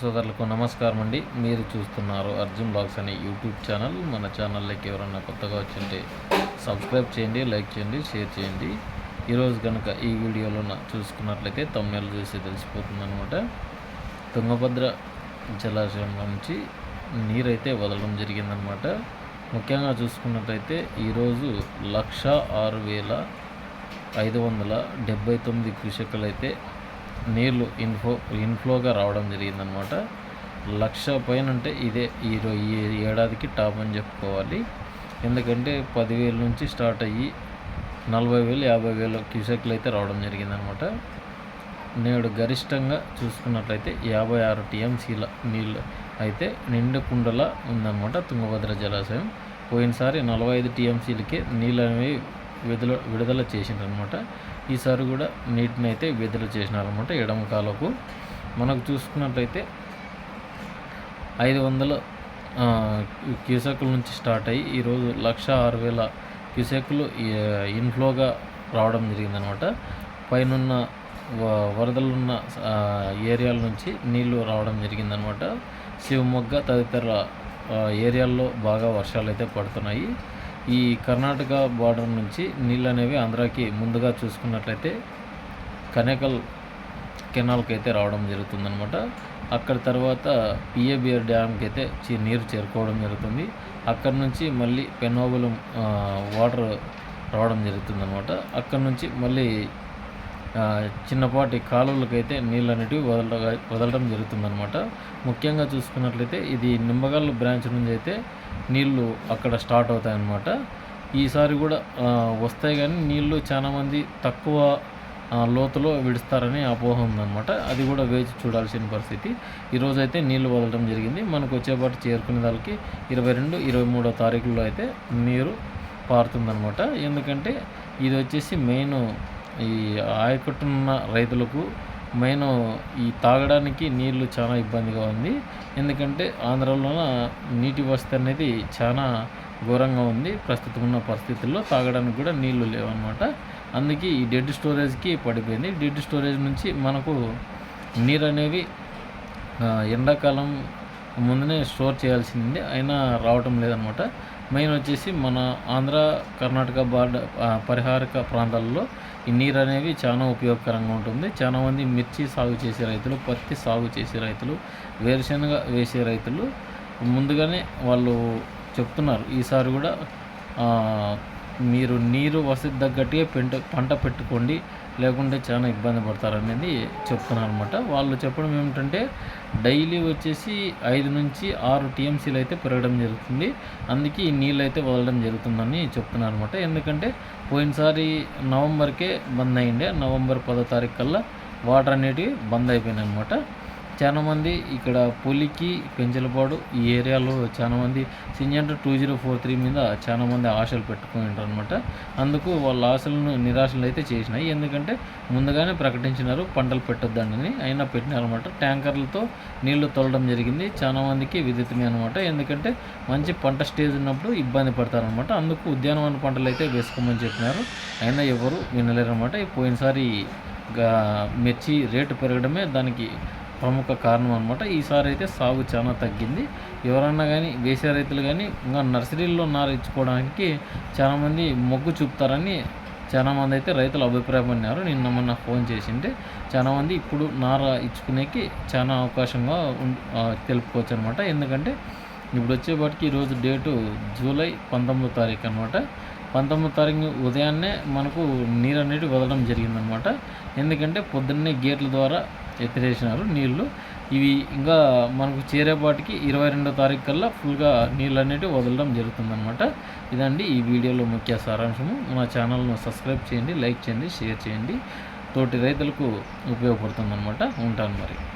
సోదరులకు నమస్కారం అండి. మీరు చూస్తున్నారు అర్జున్ బ్లాగ్స్ అనే యూట్యూబ్ ఛానల్. మన ఛానల్లోకి ఎవరైనా కొత్తగా వచ్చింటే సబ్స్క్రైబ్ చేయండి లైక్ చేయండి షేర్ చేయండి. ఈరోజు కనుక ఈ వీడియోలో చూసుకున్నట్లయితే తమిళ చూసి తెలిసిపోతుందనమాట తుంగభద్ర జలాశయంలో నుంచి నీరైతే వదలడం జరిగిందనమాట ముఖ్యంగా చూసుకున్నట్లయితే ఈరోజు లక్ష ఆరు వేల ఐదు వందల డెబ్బై తొమ్మిది కృషకులు నీళ్ళు ఇన్ఫ్లో ఇన్ఫ్లోగా రావడం జరిగిందనమాట. లక్ష పైన అంటే ఇదే ఈ ఈ ఏడాదికి టాప్ అని చెప్పుకోవాలి. ఎందుకంటే పదివేల నుంచి స్టార్ట్ అయ్యి నలభై వేలు యాభై వేలు క్యూసెక్లు అయితే రావడం జరిగిందనమాట. నేడు గరిష్టంగా చూసుకున్నట్లయితే యాభై ఆరు టీఎంసీల నీళ్ళు అయితే నిండు కుండలా ఉందన్నమాట తుంగభద్ర జలాశయం. పోయినసారి నలభై ఐదు టీఎంసీలకే నీళ్ళు అనేవి విడుదల విడుదల చేసిండ్రనమాట. ఈసారి కూడా నీటిని అయితే విడుదల చేసినారనమాట ఎడమ కాలకు మనకు చూసుకున్నట్లయితే ఐదు వందల క్యూసెక్ల నుంచి స్టార్ట్ అయ్యి ఈరోజు లక్ష ఆరు వేల క్యూసెక్లు ఇన్ఫ్లోగా రావడం జరిగిందనమాట. పైనున్న వ- వరదలున్న ఏరియాల నుంచి నీళ్ళు రావడం జరిగిందనమాట. శివమొగ్గ తదితర ఏరియాల్లో బాగా వర్షాలు అయితే పడుతున్నాయి. ఈ కర్ణాటక బార్డర్ నుంచి నీళ్ళు అనేవి ఆంధ్రాకి ముందుగా చూసుకున్నట్లయితే కనేకల్ కెనాల్కి అయితే రావడం జరుగుతుందనమాట అక్కడ తర్వాత పిఏబిఆర్ డ్యామ్కి అయితే చి- నీరు చేరుకోవడం జరుగుతుంది. అక్కడ నుంచి మళ్ళీ పెన్నోబులం వాటర్ రావడం జరుగుతుందనమాట అక్కడ నుంచి మళ్ళీ చిన్నపాటి కాలువలకైతే నీళ్ళు అనేటివి వదల వదలడం జరుగుతుందనమాట ముఖ్యంగా చూసుకున్నట్లయితే ఇది నిమ్మగల్లు బ్రాంచ్ నుంచి అయితే నీళ్ళు అక్కడ స్టార్ట్ అవుతాయన్నమాట. ఈసారి కూడా వస్తాయి కానీ నీళ్ళు చాలామంది తక్కువ లోతులో విడుస్తారని అపోహ ఉందన్నమాట. అది కూడా వేచి చూడాల్సిన పరిస్థితి. ఈరోజు అయితే నీళ్ళు వదలడం జరిగింది. మనకు వచ్చేపాటు చేరుకునే దానికి ఇరవై రెండు ఇరవై మూడో తారీఖుల్లో అయితే నీరు పారుతుందన్నమాట. ఎందుకంటే ఇది వచ్చేసి మెయిన్ ఈ ఆయకట్టున్న రైతులకు మెయిన్ ఈ తాగడానికి నీళ్ళు చాలా ఇబ్బందిగా ఉంది. ఎందుకంటే ఆంధ్రాలో నీటి వసతి అనేది చాలా ఘోరంగా ఉంది. ప్రస్తుతం ఉన్న పరిస్థితుల్లో తాగడానికి కూడా నీళ్ళు లేవన్నమాట. అందుకే ఈ డెడ్ స్టోరేజ్కి పడిపోయింది. డెడ్ స్టోరేజ్ నుంచి మనకు నీరు అనేవి ఎండాకాలం ముందునే స్టోర్ చేయాల్సింది అయినా రావటం లేదనమాట. మెయిన్ వచ్చేసి మన ఆంధ్ర కర్ణాటక బార్డర్ పరిహారక ప్రాంతాల్లో ఈ నీరు అనేవి చాలా ఉపయోగకరంగా ఉంటుంది. చాలా మంది మిర్చి సాగు చేసే రైతులు పత్తి సాగు చేసే రైతులు వేరుశనగ వేసే రైతులు ముందుగానే వాళ్ళు చెప్తున్నారు. ఈసారి కూడా మీరు నీరు వసతి తగ్గట్టుగా పెంట పంట పెట్టుకోండి లేకుంటే చాలా ఇబ్బంది పడతారనేది చెప్తున్నాను అనమాట వాళ్ళు చెప్పడం ఏమిటంటే డైలీ వచ్చేసి ఐదు నుంచి ఆరు టీఎంసీలు అయితే పెరగడం జరుగుతుంది. అందుకే ఈ నీళ్ళు అయితే వదలడం జరుగుతుందని చెప్తున్నారు అనమాట ఎందుకంటే పోయినసారి నవంబర్కే బంద్ అయ్యిండే నవంబర్ పదో తారీఖు కల్లా వాటర్ అనేటివి బంద్ అయిపోయినాయి అనమాట చాలామంది ఇక్కడ పులికి పెంచలపాడు ఈ ఏరియాలో చాలామంది Syngenta two zero four three మీద చాలామంది ఆశలు పెట్టుకుని ఉంటారు అనమాట అందుకు వాళ్ళ ఆశలను నిరాశలు అయితే చేసినాయి. ఎందుకంటే ముందుగానే ప్రకటించినారు పంటలు పెట్టొద్దని అయినా పెట్టినారనమాట ట్యాంకర్లతో నీళ్ళు తోలడం జరిగింది. చాలా మందికి విదితమే అనమాట ఎందుకంటే మంచి పంట స్టేజ్ ఉన్నప్పుడు ఇబ్బంది పడతారనమాట అందుకు ఉద్యానవన పంటలు అయితే వేసుకోమని చెప్పినారు. అయినా ఎవరు వినలేరనమాట పోయినసారి గా- మిర్చి రేటు పెరగడమే దానికి ప్రముఖ కారణం అనమాట ఈసారి అయితే సాగు చాలా తగ్గింది. ఎవరన్నా కానీ వేసే రైతులు కానీ ఇంకా నర్సరీల్లో నారు ఇచ్చుకోవడానికి చాలామంది మొగ్గు చూపుతారని చాలామంది అయితే రైతులు అభిప్రాయపడినారు నిన్న మొన్న ఫోన్ చేసింటే చాలామంది ఇప్పుడు నార ఇచ్చుకునేకి చాలా అవకాశంగా తెలుపుకోవచ్చు అనమాట ఎందుకంటే ఇప్పుడు వచ్చేపాటికి ఈరోజు డేటు జూలై పంతొమ్మిదో తారీఖు అనమాట పంతొమ్మిదో తారీఖు ఉదయాన్నే మనకు నీరు అనేది వదలడం జరిగిందనమాట ఎందుకంటే పొద్దున్నే గేట్ల ద్వారా ఎత్తిరేసినారు నీళ్ళు. ఇవి ఇంకా మనకు చేరేపాటికి ఇరవై రెండో తారీఖు కల్లా ఫుల్గా నీళ్ళు అనేటివి వదలడం జరుగుతుందన్నమాట. ఇదండి ఈ వీడియోలో ముఖ్య సారాంశము. మా ఛానల్ను సబ్స్క్రైబ్ చేయండి లైక్ చేయండి షేర్ చేయండి. తోటి రైతులకు ఉపయోగపడుతుందన్నమాట. ఉంటాను మరి.